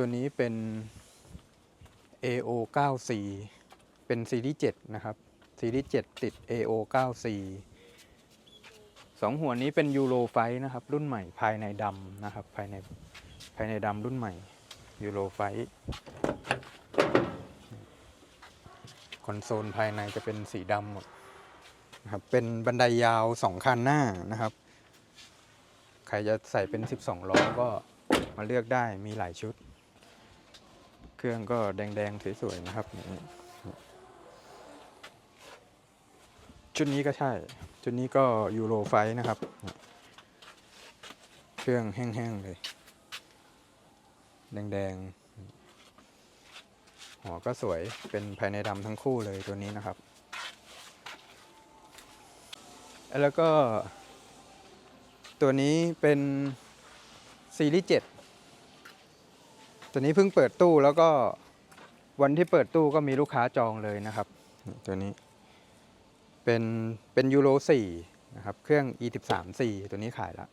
ตัวนี้เป็น AO 9 c เป็นซีรีส์7นะครับ ซีรีส์7ติด AO 9 c สองหัวนี้เป็นยูโรไฟนะครับ รุ่นใหม่ภายในดำนะครับ ภายในภายในดำรุ่นใหม่ยูโรไฟคอนโซลภายในจะเป็นสีดำหมดนะครับ เป็นบันไดยาวสองคันหน้านะครับ ใครจะใส่เป็น 12ล้อก็มาเลือกได้มีหลายชุด เครื่องก็แดงๆสวยๆนะครับ ชุดนี้ก็ใช่ ชุดนี้ก็ยูโรไฟนะครับ เครื่องแห้งๆเลย แดงๆหัวก็สวยเป็นภายในดำทั้งคู่เลยตัวนี้นะครับ แล้วก็ตัวนี้เป็นซีรีส์7 ตัวนี้เพิ่งเปิดตู้แล้วก็วันที่เปิดตู้ก็มีลูกค้าจองเลยนะครับ ตัวนี้ เป็นเป็นยูโร4นะครับ เครื่อง e 1 3 4ตัวนี้ขายแล้ว